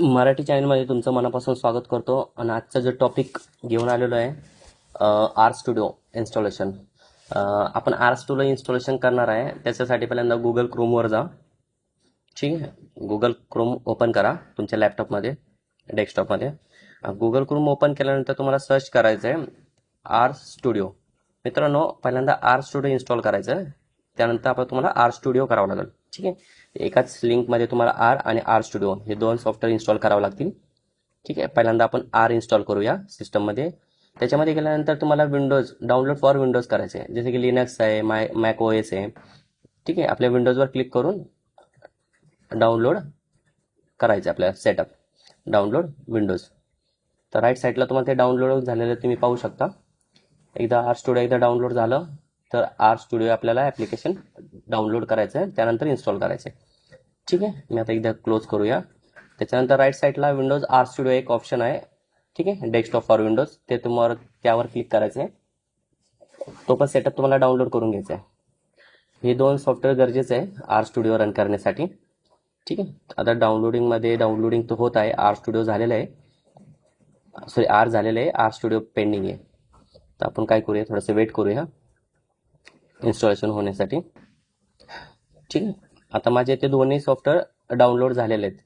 मराठी चॅनलमध्ये तुमचं मनापासून स्वागत करतो. आणि आजचा जो टॉपिक घेऊन आलेलो आहे आर स्टुडिओ इन्स्टॉलेशन आपण आर स्टुडिओ इन्स्टॉलेशन करणार आहे. त्याच्यासाठी पहिल्यांदा गुगल क्रोमवर जा. ठीक आहे? गुगल क्रोम ओपन करा तुमच्या लॅपटॉपमध्ये डेस्कटॉपमध्ये गुगल क्रोम ओपन केल्यानंतर तुम्हाला सर्च करायचं आहे आर स्टुडिओ मित्रांनो पहिल्यांदा आर स्टुडिओ इन्स्टॉल करायचं आहे त्यानंतर आपण तुम्हाला आर स्टुडिओ करावं लागेल. ठीक आहे? एकाच लिंकमध्ये तुम्हाला आर आणि आर स्टुडिओ हे दोन सॉफ्टवेअर इन्स्टॉल करावं लागतील. ठीक आहे? पहिल्यांदा आपण आर इन्स्टॉल करूया सिस्टममध्ये त्याच्यामध्ये गेल्यानंतर तुम्हाला विंडोज डाउनलोड फॉर विंडोज करायचे आहे. जसे की लिनक्स आहे माय मॅक ओ एस आहे. ठीक आहे? आपल्या विंडोजवर क्लिक करून डाउनलोड करायचं आपल्या सेटअप डाउनलोड विंडोज तर राईट साईडला तुम्हाला ते डाउनलोड झालेलं तुम्ही पाहू शकता. एकदा आर स्टुडिओ एकदा डाउनलोड झालं. तर आर स्टुडिओ आपल्याला ॲप्लिकेशन डाउनलोड करायचं आहे. त्यानंतर इन्स्टॉल करायचं आहे. ठीक आहे? मी आता एकदा क्लोज करूया. त्याच्यानंतर राईट साईडला विंडोज आर स्टुडिओ एक ऑप्शन आहे. ठीक आहे? डेस्कटॉप फॉर विंडोज ते तुम्हाला त्यावर क्लिक करायचं आहे तो पण सेटअप तुम्हाला डाउनलोड करून घ्यायचा आहे. हे दोन सॉफ्टवेअर गरजेचं आहे आर स्टुडिओ रन करण्यासाठी. ठीक आहे? आता डाउनलोडिंगमध्ये डाउनलोडिंग तर होत आहे. आर स्टुडिओ झालेलं आहे. सॉरी आर झालेलं आहे. आर स्टुडिओ पेंडिंग आहे. तर आपण काय करूया? थोडंसं वेट करूया. इन्स्टॉलेशन होण्यासाठी. ठीक आहे. आता माझे ते दोन्ही सॉफ्टवेअर डाउनलोड झालेले आहेत.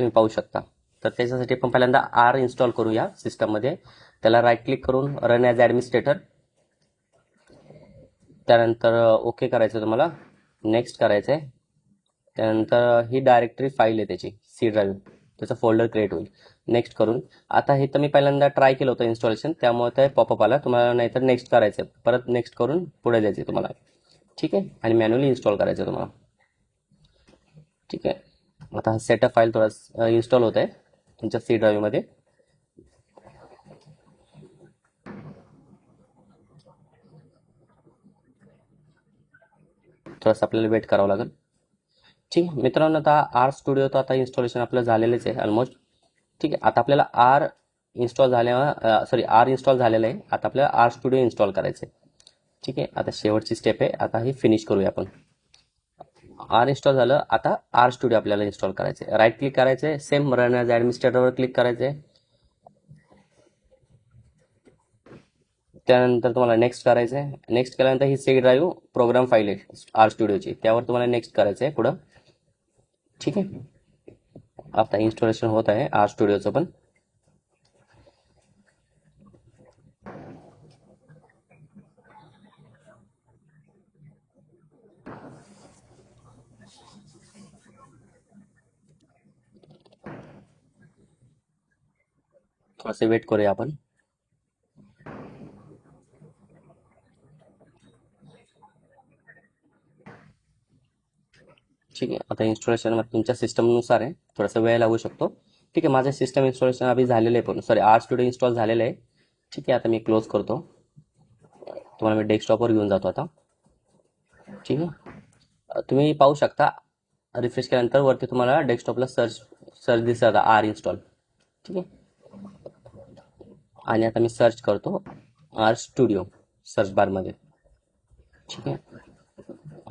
तुम्ही पाहू शकता. तर त्याच्यासाठी आपण पहिल्यांदा आर इन्स्टॉल करूया सिस्टममध्ये त्याला राईट क्लिक करून रन ॲज ॲडमिनिस्ट्रेटर त्यानंतर ओके करायचं तुम्हाला. नेक्स्ट करायचं आहे त्यानंतर ही डायरेक्टरी फाईल आहे त्याची सी ड्राईव्ह त्याचा फोल्डर क्रिएट होईल. नेक्स्ट करून. आता हे तर मी पहिल्यांदा ट्राय केलं होतं इन्स्टॉलेशन त्यामुळे ते पॉपअप आला. तुम्हाला नाहीतर नेक्स्ट करायचं. आहे परत नेक्स्ट करून पुढे जायचं तुम्हाला. ठीक आहे? आणि मॅन्युअली इन्स्टॉल करायचं तुम्हाला. ठीक आहे? आता हा सेटअप फाईल थोडा इन्स्टॉल होत आहे तुमच्या सी ड्राईव्हमध्ये थोडंसं आपल्याला वेट करावं लागेल. ठीक. मित्रांनो आता आर स्टुडिओ तर आता इन्स्टॉलेशन आपलं झालेलंच आहे ऑलमोस्ट ठीक आहे. आता आपल्याला आर इन्स्टॉल झाल्यावर सॉरी आर इन्स्टॉल झालेलं आहे. आता आपल्याला आर स्टुडिओ इन्स्टॉल करायचं आहे ठीक आहे. आता शेवटची स्टेप आहे. आता ही फिनिश करूया आपण. आर इन्स्टॉल झालं. आता आर स्टुडिओ आपल्याला इन्स्टॉल करायचं आहे राईट क्लिक करायचं आहे सेम रन ॲज ॲडमिनिस्ट्रेटरवर क्लिक करायचं आहे त्यानंतर तुम्हाला नेक्स्ट करायचं आहे नेक्स्ट केल्यानंतर ही सी ड्राईव्ह प्रोग्राम फाईल आहे आर स्टुडिओची त्यावर तुम्हाला नेक्स्ट करायचं आहे पुढं. ठीक आहे. आता इन्स्टॉलेशन होत आहे आर स्टुडिओचं पण थोडंसं वेट करूया आपण ठीक आहे. आता इन्स्टॉलेशन तुमच्या सिस्टमनुसार आहे. थोडासा वेळ लागू शकतो. ठीक आहे माझं सिस्टम इन्स्टॉलेशन आधी झालेलं आहे पण सॉरी आर स्टुडिओ इन्स्टॉल झालेलं आहे. ठीक आहे आता मी क्लोज करतो. तुम्हाला मी डेस्कटॉपवर घेऊन जातो आता. ठीक आहे. तुम्ही पाहू शकता रिफ्रेश केल्यानंतर वरती तुम्हाला डेस्कटॉपला सर्च सर्च दिसत आर इन्स्टॉल ठीक आहे. आणि आता मी सर्च करतो आर स्टुडिओ सर्च बारमध्ये ठीक आहे.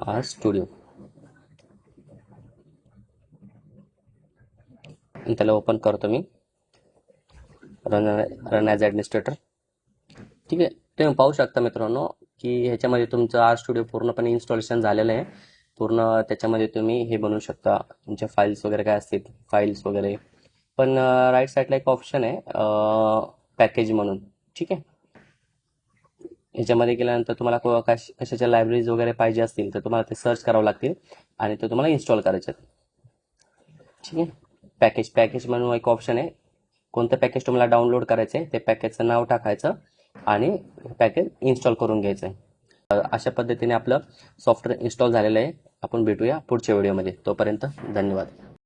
आर स्टुडिओ आणि त्याला ओपन करतो मी. रन रन ॲज ॲडमिनिस्ट्रेटर ठीक आहे. तुम्ही पाहू शकता मित्रांनो की ह्याच्यामध्ये तुमचं आर स्टुडिओ पूर्णपणे इन्स्टॉलेशन झालेलं आहे. पूर्ण त्याच्यामध्ये तुम्ही हे बनवू शकता. तुमच्या फाईल्स वगैरे काय असतील? फाईल्स वगैरे. पण राईट साईडला एक ऑप्शन आहे पॅकेज म्हणून. ठीक आहे? ह्याच्यामध्ये गेल्यानंतर तुम्हाला कशाच्या लायब्ररीज वगैरे पाहिजे असतील तर तुम्हाला ते सर्च करावं लागतील आणि ते तुम्हाला इन्स्टॉल करायचे ठीक आहे? पॅकेज पॅकेज म्हणून एक ऑप्शन आहे. कोणतं पॅकेज तुम्हाला डाउनलोड करायचं आहे ते पॅकेजचं नाव टाकायचं आणि पॅकेज इन्स्टॉल करून घ्यायचं आहे. अशा पद्धतीने आपलं सॉफ्टवेअर इन्स्टॉल झालेलं आहे. आपण भेटूया पुढच्या व्हिडिओमध्ये तोपर्यंत धन्यवाद.